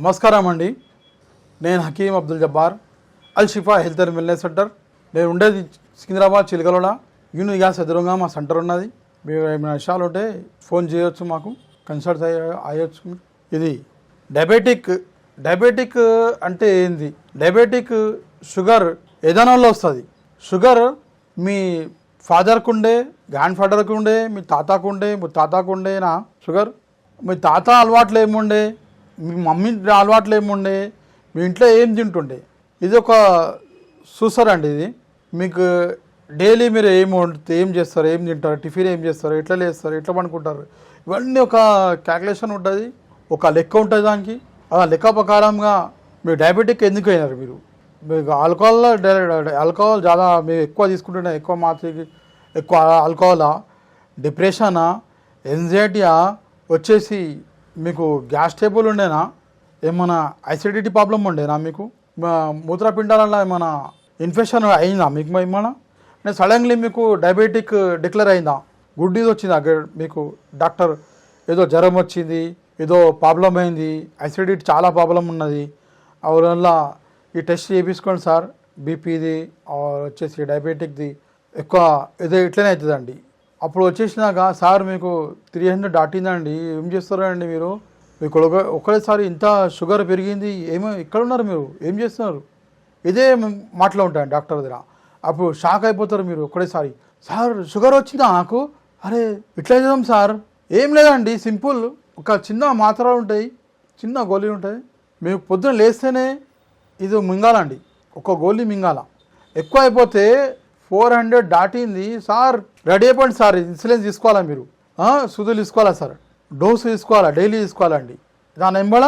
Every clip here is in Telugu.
నమస్కారం అండి. నేను Hakeem Abdul Jabbar Al Shifa health and wellness centre. నేను ఉండేది సికింద్రాబాద్ చిలకలోడ. యూని గ్యాస్ ఎదురుగా మా సెంటర్ ఉన్నది. మీరు ఏమైనా విషయాలు ఉంటే ఫోన్ చేయొచ్చు మాకు కన్సల్ట్ అయ్య- అయ్యొచ్చు. ఇది డయాబెటిక్ డయాబెటిక్ అంటే ఏంది? డయాబెటిక్ షుగర్ ఏదైనాలో వస్తుంది. షుగర్ మీ ఫాదర్కు ఉండే గ్రాండ్ ఫాదర్కు ఉండే మీ తాతకు ఉండే మీ తాతకు ఉండేనా షుగర్. మీ తాత అలవాట్లు ఏముండే మీ మమ్మీ అలవాట్లు ఏముండే? మీ ఇంట్లో ఏం తింటుండే? ఇది ఒక చూసారా అండి ఇది. మీకు డైలీ మీరు ఏం వండుతారు ఏం చేస్తారు? ఏం తింటారు? టిఫిన్ ఏం చేస్తారు? ఎట్లా లేస్తారు ఎట్లా పండుకుంటారు? ఇవన్నీ ఒక క్యాల్కులేషన్ ఉంటుంది. ఒక లెక్క ఉంటుంది దానికి. ఆ లెక్క ప్రకారంగా మీరు డయాబెటిక్ ఎందుకు అయినారు మీరు? మీకు ఆల్కహాల్ ఆల్కహాల్ చాలా మీరు ఎక్కువ తీసుకుంటున్నా ఎక్కువ మాత్రకి ఎక్కువ ఆల్కహాలా? డిప్రెషనా? ఎంజైటీయా వచ్చేసి మీకు గ్యాస్ టేబుల్ ఉండేనా? ఏమైనా అసిడిటీ ప్రాబ్లం ఉండేనా మీకు? మూత్రపిండాలలో ఏమైనా ఇన్ఫెక్షన్ అయిందా మీకు ఏమైనా నేను సడన్లీ మీకు డయాబెటిక్ డిక్లేర్ అయిందా? గుడ్ ఇది వచ్చిందా మీకు? డాక్టర్ ఏదో జ్వరం వచ్చింది ఏదో ప్రాబ్లం అయింది అసిడిటీ చాలా ప్రాబ్లం ఉన్నది. వల్ల ఈ టెస్ట్ చేయించుకోండి సార్. బీపీది వచ్చేసి డయాబెటిక్ది ఎక్కువ ఏదో ఇట్లనే అవుతుందండి అప్పుడు వచ్చేసినాక సార్ మీకు త్రీ హండ్రెడ్ దాటిందండి. ఏం చేస్తారండి మీరు? మీకు ఒక ఇంత షుగర్ పెరిగింది ఏమో ఇక్కడ ఉన్నారు మీరు? ఏం చేస్తున్నారు? ఇదే మాటలు ఉంటాయండి డాక్టర్ దగ్గర. అప్పుడు షాక్ అయిపోతారు మీరు ఒకటేసారి సార్ షుగర్ వచ్చిందా నాకు? అరే ఇట్లా చేద్దాం సార్. ఏం లేదండి సింపుల్. ఒక చిన్న మాత్రలు ఉంటాయి చిన్న గోళీ ఉంటాయి. మీకు పొద్దున లేస్తేనే ఇది మింగాలండి. ఒక గోళీ మింగాల. ఎక్కువ అయిపోతే ఫోర్ హండ్రెడ్ దాటింది సార్ రెడీ అయిపోండి సార్ ఇన్సులిన్ తీసుకోవాలా మీరు? సుదులు సూదులు తీసుకోవాలా సార్? డోసు తీసుకోవాలా డైలీ తీసుకోవాలండి. దాని ఎంబడ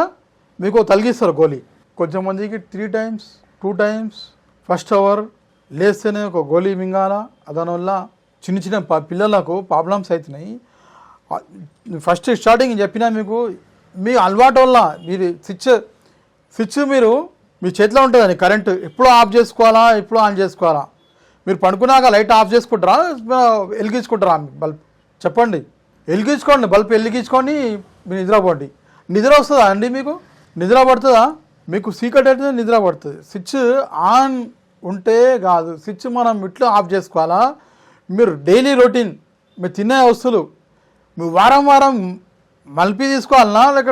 మీకు తలిగిస్తారు గోళీ. కొంచెం మందికి three times two times first hour లేస్తేనే ఒక గోళీ మింగాల? దానివల్ల చిన్న చిన్న పిల్లలకు ప్రాబ్లమ్స్ అవుతున్నాయి. ఫస్ట్ స్టార్టింగ్ చెప్పినా మీకు మీ అలవాటు వల్ల మీరు స్విచ్ స్విచ్ మీరు మీ చేతిలో ఉంటుందండి కరెంటు. ఎప్పుడు ఆఫ్ చేసుకోవాలా ఎప్పుడు ఆన్ చేసుకోవాలా? మీరు పడుకున్నాక లైట్ ఆఫ్ చేసుకుంటారా? వెలిగించుకుంటారా? బల్బ్. చెప్పండి. వెలిగించుకోండి. బల్బ్ వెలిగించుకొని మీరు నిద్రపోండి నిద్ర వస్తుందా అండి మీకు? నిద్ర పడుతుందా? మీకు సీక్రెట్ అయితే నిద్ర పడుతుంది. స్విచ్ ఆన్ ఉంటే కాదు. స్విచ్ మనం ఇట్లా ఆఫ్ చేసుకోవాలా? మీరు డైలీ రొటీన్ మీరు తినే వస్తువులు మీరు వారం వారం మలిపి తీసుకోవాలనా? లేక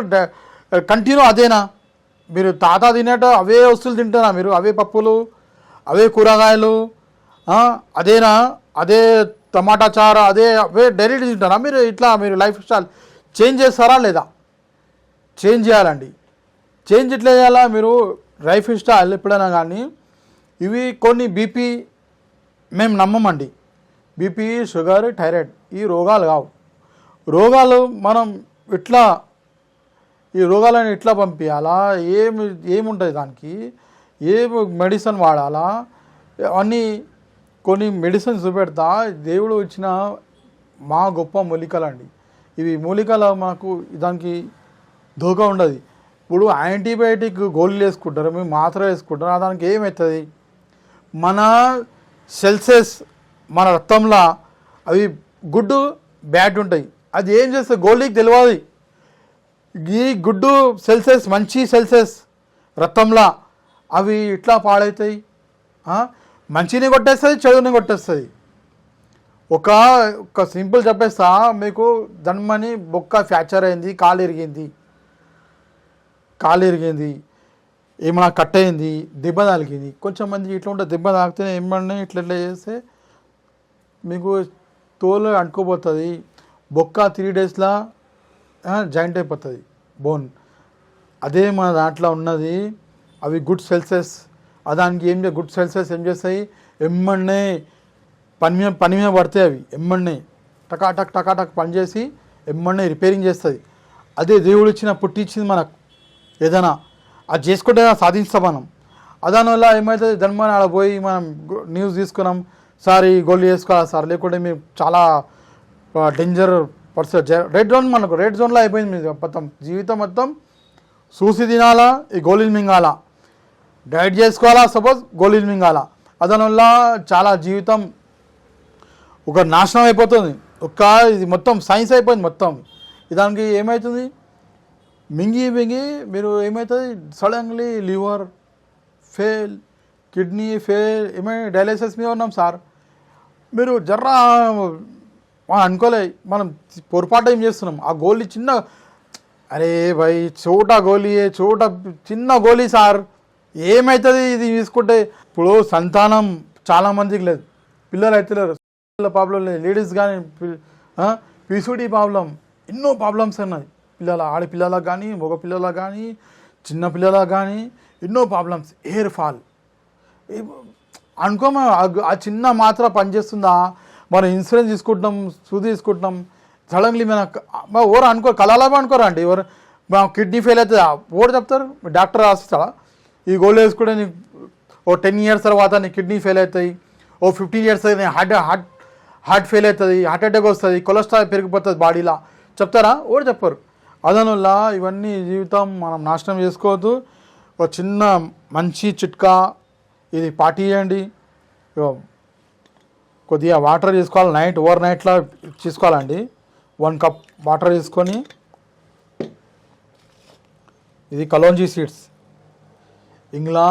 కంటిన్యూ అదేనా? మీరు తాత తినేట అవే వస్తువులు తింటారా మీరు? అవే పప్పులు అవే కూరగాయలు అదేనా? అదే టమాటా చారు అదే అవే డైరెక్ట్ తింటారా? మీరు ఇట్లా మీరు లైఫ్ స్టైల్ చేంజ్ చేస్తారా లేదా? చేంజ్ చేయాలండి. చేంజ్ ఎట్లా చేయాలా? మీరు లైఫ్ స్టైల్ ఎప్పుడైనా కానీ ఇవి కొన్ని బీపీ మేము నమ్మమండి. బీపీ షుగర్ థైరాయిడ్ ఈ రోగాలు కావు. రోగాలు మనం ఇట్లా ఈ రోగాలను ఎట్లా పంపించాలా ఏమి ఏముంటుంది దానికి? ఏ మెడిసిన్ వాడాలా? అన్నీ కొన్ని మెడిసిన్స్ చూపెడతా దేవుడు ఇచ్చిన మా గొప్ప మూలికలండి. ఇవి మూలికల మనకు దానికి దోక ఉండదు. ఇప్పుడు యాంటీబయాటిక్ గోళీలు వేసుకుంటారు మేము మాత్ర వేసుకుంటారు దానికి ఏమవుతుంది మన సెల్సెస్ మన రక్తంలో అవి గుడ్ బ్యాడ్ ఉంటాయి. అది ఏం చేస్తే గోళీకి తెలియదు. ఈ గుడ్డు సెల్సెస్ మంచి సెల్సెస్ రక్తంలో అవి ఇట్లా పాడవుతాయి? మంచిని కొట్టేస్తుంది చెడుని కొట్టేస్తుంది. ఒక ఒక సింపుల్ చెప్పేస్తా మీకు దన్మని బొక్క ఫ్రాక్చర్ అయింది కాలు ఇరిగింది. కాలు ఇరిగింది ఏమైనా కట్ అయింది దెబ్బ తాలిగింది కొంచెం మంది ఇట్లా ఉంటే దెబ్బ తాకితే ఏమన్నా ఇట్లా ఇట్లా చేస్తే మీకు తోలు అంటుకోపోతుంది. బొక్క త్రీ డేస్లో జాయింట్ అయిపోతుంది బోన్ అదే మన దాంట్లో ఉన్నది అవి గుడ్ సెల్సెస్ దానికి ఏం గుడ్ సెల్సెస్ ఏం చేస్తాయి? ఎమ్మన్నే పని మీద పని మీద పడతాయి అవి. ఎమ్మన్నే టకాటక్ టకాటక్ పని చేసి ఎమ్మన్నే రిపేరింగ్ చేస్తుంది. అదే దేవుడు ఇచ్చిన పుట్టి ఇచ్చింది మనకు. ఏదైనా అది చేసుకుంటే సాధిస్తాం మనం. దానివల్ల ఏమవుతుంది ధర్మాన్ని ఆడ పోయి మనం న్యూస్ తీసుకున్నాం. సార్ ఈ గోల్డ్ చేసుకోవాలి సార్? లేకుంటే మేము చాలా డేంజర్ పర్సన్ రెడ్ జోన్ మనకు. రెడ్ జోన్లో అయిపోయింది మొత్తం జీవితం మొత్తం. చూసి తినాలా? ఈ గోళీలు మింగాలా? డైట్ చేసుకోవాలా? సపోజ్ గోళీలు మింగాలా? దానివల్ల చాలా జీవితం ఒక నాశనం అయిపోతుంది. ఒక ఇది మొత్తం సైన్స్ అయిపోయింది మొత్తం. దానికి ఏమవుతుంది మింగి మింగి మీరు ఏమవుతుంది suddenly liver fail kidney fail ఏమైనా డయాలసిస్ మీద ఉన్నాం సార్. మీరు జర్రా మనం అనుకోలే మనం పొరపాటు ఏం చేస్తున్నాం? ఆ గోళీ చిన్న అరే భయ్ చోట గోళీ చోట చిన్న గోళీ సార్. ఏమవుతుంది ఇది తీసుకుంటే? ఇప్పుడు సంతానం చాలా మందికి లేదు. పిల్లలు అయితే లేరు. పిల్లల ప్రాబ్లం లేదు. లేడీస్ కానీ పీసీడీ ప్రాబ్లం ఎన్నో ప్రాబ్లమ్స్ ఉన్నాయి. పిల్లల ఆడపిల్లలకు కానీ మగ పిల్లలకు కానీ చిన్న పిల్లలకు కానీ ఎన్నో ప్రాబ్లమ్స్ ఎయిర్ ఫాల్ అనుకోమా ఆ చిన్న మాత్ర పనిచేస్తుందా? మనం ఇన్సూరెన్స్ తీసుకుంటున్నాం సూది తీసుకుంటున్నాం సడన్లీ మన మా ఓరు అనుకో కళలా అనుకోరా అండి ఎవరు మా కిడ్నీ ఫెయిల్ అవుతుంది? ఓరు చెప్తారు? డాక్టర్ రాస్తారా ఈ గోల్డ్ వేసుకుంటే నీకు ఓ టెన్ ఇయర్స్ తర్వాత నీ కిడ్నీ ఫెయిల్ అవుతాయి. ఓ ఫిఫ్టీన్ ఇయర్స్ నీ హార్ట్ హార్ట్ హార్ట్ ఫెయిల్ అవుతుంది. హార్ట్ అటాక్ వస్తుంది. కొలెస్ట్రాల్ పెరిగిపోతుంది బాడీలో చెప్తారా? ఓరు చెప్పరు. అదనుల్లా ఇవన్నీ జీవితం మనం నాశనం చేసుకోవద్దు. ఒక చిన్న మంచి చిట్కా ఇది పాటియండి కొద్దిగా వాటర్ తీసుకోవాలి. నైట్ ఓవర్ నైట్లో తీసుకోవాలండి. వన్ కప్ వాటర్ తీసుకొని ఇది కలోంజీ సీడ్స్. ఇంగ్లా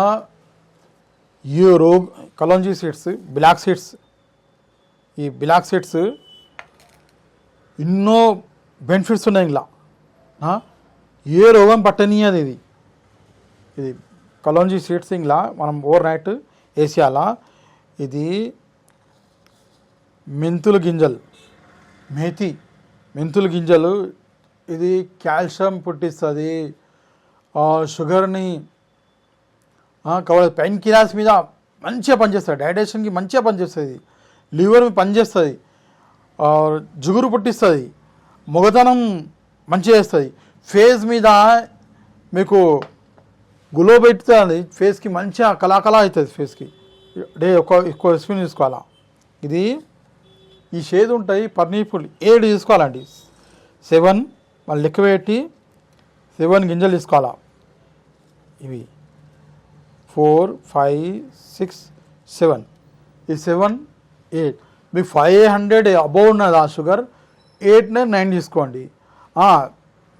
ఈ రోగ్ కలోంజీ సీడ్స్ బ్లాక్ సీడ్స్. ఈ బ్లాక్ సీడ్స్ ఎన్నో బెనిఫిట్స్ ఉన్నాయి ఇంగ్లా. ఏ రోగం పట్టనీయదు ఇది. ఇది కలోంజీ సీడ్స్ ఇంగ్లా మనం ఓవర్ నైట్ వేసేయాలా? ఇది మెంతులు గింజలు మేతి మెంతులు గింజలు ఇది కాల్షియం పుట్టిస్తుంది. షుగర్ని కవర్ పెయిన్ కిలాస్ మీద మంచిగా పనిచేస్తుంది డైజెషన్కి మంచిగా పనిచేస్తుంది లివర్ పనిచేస్తుంది జుగురు పుట్టిస్తుంది మొగతనం మంచిగా చేస్తుంది ఫేస్ మీద మీకు గులో పెట్టుతుంది ఫేస్కి మంచిగా కళాకళ అవుతుంది ఫేస్కి. డే ఒక ఎక్కువ స్పూన్ తీసుకోవాలా? ఇది ఈ షేడ్ ఉంటాయి. పర్నీపుల్ ఏడు తీసుకోవాలండి. సెవెన్ మళ్ళీ లెక్క పెట్టి సెవెన్ గింజలు తీసుకోవాలా? ఇవి. ఫోర్ ఫైవ్ సిక్స్ సెవెన్ ఈ సెవెన్ ఎయిట్ మీకు ఫైవ్ హండ్రెడ్ అబోవ్ ఉన్నది ఆ షుగర్ ఎయిట్ నైన్ తీసుకోండి.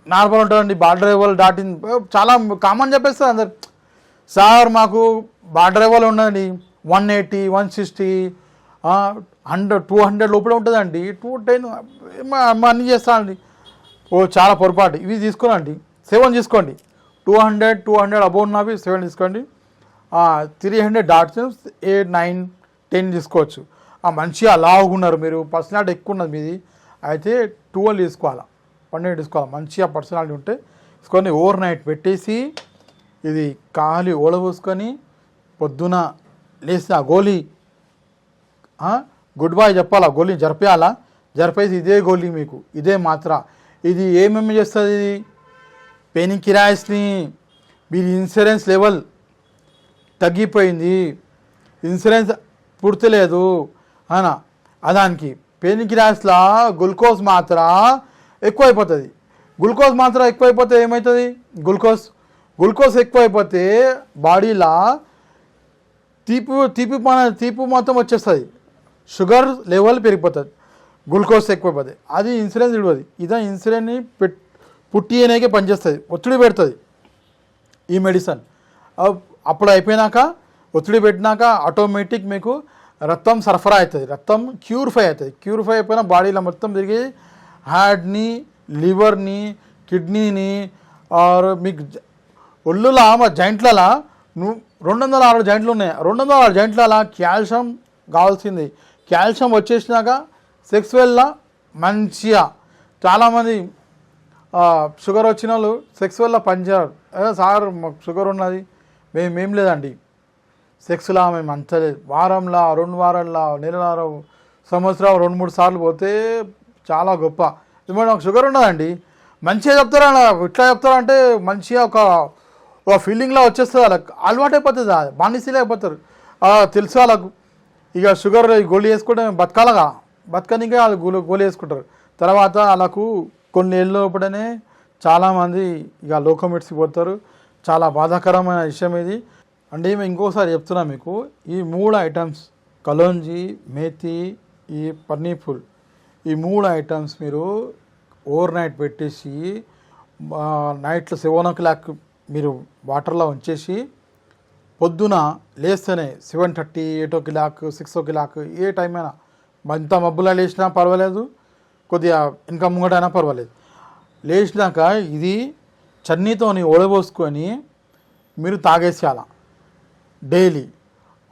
నార్మల్ ఉంటుందండి. బార్డర్ డ్రైవర్ దాటింది చాలా కామన్ చెప్పేస్తారు అందరు. సార్ మాకు బార్డర్ డ్రైవర్ ఉన్నదండి one eighty one sixty hundred two hundred లోపల ఉంటుందండి. టూ టెన్ అన్నీ చేస్తానండి. ఓ చాలా పొరపాటు. ఇవి తీసుకోనండి. సెవెన్ తీసుకోండి. Two hundred two hundred above ఉన్నవి సెవెన్ తీసుకోండి. Three hundred dots eight nine ten తీసుకోవచ్చు. ఆ మంచిగా లావుగా ఉన్నారు మీరు. పర్సనాలిటీ ఎక్కువ ఉన్నది మీది. అయితే ట్వెల్వ్ తీసుకోవాలా? పన్నెండు తీసుకోవాలి? మంచిగా పర్సనాలిటీ ఉంటే తీసుకొని ఓవర్ నైట్ పెట్టేసి ఇది కాలి ఓడబోసుకొని పొద్దున లేచిన ఆ గోళీ గుడ్ బాయ్ చెప్పాలా? గోళీ జరిపేయాలా? జరిపేసి ఇదే గోళీ మీకు. ఇదే మాత్ర. ఇది ఏమేమి చేస్తుంది? ఇది పెయిన్ కిరాయిస్ని మీరు ఇన్సూరెన్స్ లెవెల్ తగ్గిపోయింది. ఇన్సూరెన్స్ పుడతలేదు అనా. అదానికి పెయిన్ కిరాయిస్లా గ్లూకోజ్ మాత్ర ఎక్కువైపోతుంది. గ్లూకోజ్ మాత్ర ఎక్కువైపోతే ఏమవుతుంది గ్లూకోజ్. గ్లూకోజ్ ఎక్కువైపోతే బాడీలో తీపి తీపి మన తీపి మొత్తం వచ్చేస్తుంది. షుగర్ లెవెల్ పెరిగిపోతుంది. గ్లూకోజ్ ఎక్కువైపోతుంది అది ఇన్సూరెన్స్ ఇవ్వదు. ఇదే ఇన్సూరెన్స్ని పెట్ పుట్టి అనేకే పనిచేస్తుంది. ఒత్తిడి పెడుతుంది ఈ మెడిసిన్. అప్పుడు అయిపోయినాక ఒత్తిడి పెట్టినాక ఆటోమేటిక్ మీకు రక్తం సరఫరా అవుతుంది. రక్తం క్యూరిఫై అవుతుంది. క్యూరిఫై అయిపోయిన బాడీలో మొత్తం తిరిగి హార్ట్ని లివర్ని కిడ్నీని ఆర్ మీకు ఒళ్ళులా మా జాయింట్లలో నువ్వు రెండు వందల ఆరు జాయింట్లు ఉన్నాయి. రెండు వందల ఆరు జాయింట్లలో కాల్షియం కావాల్సింది. కాల్షియం వచ్చేసినాక సెక్స్వెల్లా మంచిగా చాలామంది షుగర్ వచ్చిన వాళ్ళు సెక్స్వెల్లో పనిచేయరు. సార్ మాకు షుగర్ ఉన్నది. మేమేం ఏం లేదండి. సెక్స్లా మేము అంచలేదు వారంలా రెండు వారంలా నెలల సంవత్సరం రెండు మూడు సార్లు పోతే చాలా గొప్ప. ఇప్పుడు నాకు షుగర్ ఉన్నదండి? మంచిగా చెప్తారా? అలా ఇట్లా చెప్తారా అంటే మంచిగా ఒక ఒక ఫీలింగ్లా వచ్చేస్తుంది వాళ్ళకి. అలవాటైపోతుంది బానిసలేకపోతారు తెలుసు వాళ్ళకు. ఇక షుగర్ గోళీ వేసుకుంటే బతకాలగా. బతకనికే వాళ్ళు గోళీ గోళీ వేసుకుంటారు. తర్వాత వాళ్ళకు కొన్ని ఏళ్ళ లోపలనే చాలామంది ఇక లోకం పోతారు చాలా బాధాకరమైన విషయం ఇది. అంటే మేము ఇంకోసారి చెప్తున్నా మీకు ఈ మూడు ఐటమ్స్ కలోంజీ మేతి ఈ పన్నీర్ ఫుల్ ఈ మూడు ఐటమ్స్ మీరు ఓవర్ నైట్ పెట్టేసి నైట్ సెవెన్ ఓ క్లాక్ మీరు వాటర్లో ఉంచేసి పొద్దున లేస్తేనే seven thirty eight o'clock six o'clock ఏ టైం అయినా. ఎంత మబ్బులా లేచినా పర్వాలేదు కొద్దిగా ఇంకా ముంగటైనా పర్వాలేదు. లేచినాక ఇది చన్నీతోని ఓడబోసుకొని మీరు తాగేసేయాల? డైలీ.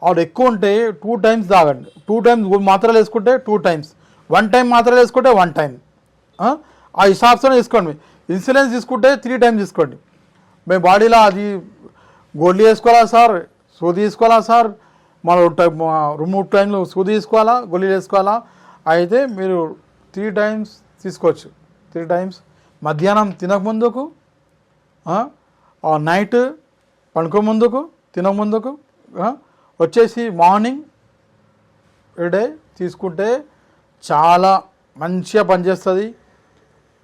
ఆవిడ ఎక్కువ ఉంటే టూ టైమ్స్ తాగండి. టూ టైమ్స్ మాత్రలు వేసుకుంటే టూ టైమ్స్. వన్ టైం మాత్రలు వేసుకుంటే వన్ టైం ఆ? హిసాబ్తోనే తీసుకోండి ఇన్సూరెన్స్ తీసుకుంటే త్రీ టైమ్స్ తీసుకోండి. మీ బాడీలో అది గోళ్ళు వేసుకోవాలా సార్? సూది తీసుకోవాలా సార్? మన రూమ్ టైంలో సూది తీసుకోవాలా గోళీలు వేసుకోవాలా? అయితే మీరు త్రీ టైమ్స్ తీసుకోవచ్చు. Three times. మధ్యాహ్నం తినకముందుకు ఆ, నైట్ పండుకో ముందుకు తినక ముందుకు వచ్చేసి మార్నింగ్ డే తీసుకుంటే చాలా మంచిగా పనిచేస్తుంది.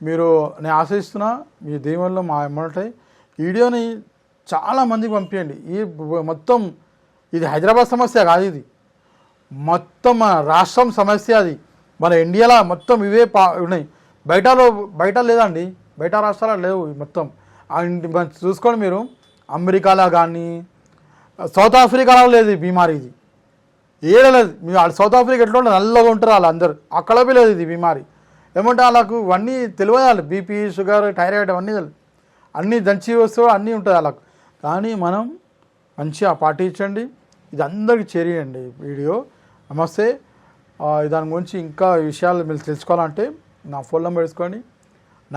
మీరు నేను ఆశిస్తున్నా మీ దీవెనలో మా ఎమ్మటాయి వీడియోని చాలా మందికి పంపించండి ఈ మొత్తం ఇది హైదరాబాద్ సమస్య కాదు ఇది. మొత్తం మన రాష్ట్రం సమస్య అది. మన ఇండియాలో మొత్తం ఇవే పా ఉన్నాయి. బయటలో బయట లేదండి. బయట రాష్ట్రాలు లేవు మొత్తం. చూసుకోండి మీరు అమెరికాలో కానీ సౌత్ ఆఫ్రికాలో లేదు ఈ బీమారి ఇది. ఏడ లేదు. మీ సౌత్ ఆఫ్రికా ఎట్లా ఉంటుంది నల్లగా ఉంటారు వాళ్ళు అందరు. అక్కడ బి లేదు ఇది బీమారి. ఏమంటే వాళ్ళకు ఇవన్నీ తెలియాలి బీపీ షుగర్ థైరాయిడ్ అవన్నీ అన్నీ దంచి వస్తువు అన్నీ ఉంటుంది వాళ్ళకు. కానీ మనం మంచిగా పాటించండి. ఇది అందరికి చేరియండి వీడియో. నమస్తే. దాని గురించి ఇంకా విషయాలు మీరు తెలుసుకోవాలంటే నా ఫోన్ నెంబర్ వేసుకోండి.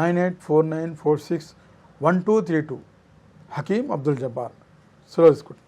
Nine eight four nine four six one two three two Hakeem Abdul Jabbar సులో తీసుకుంటాను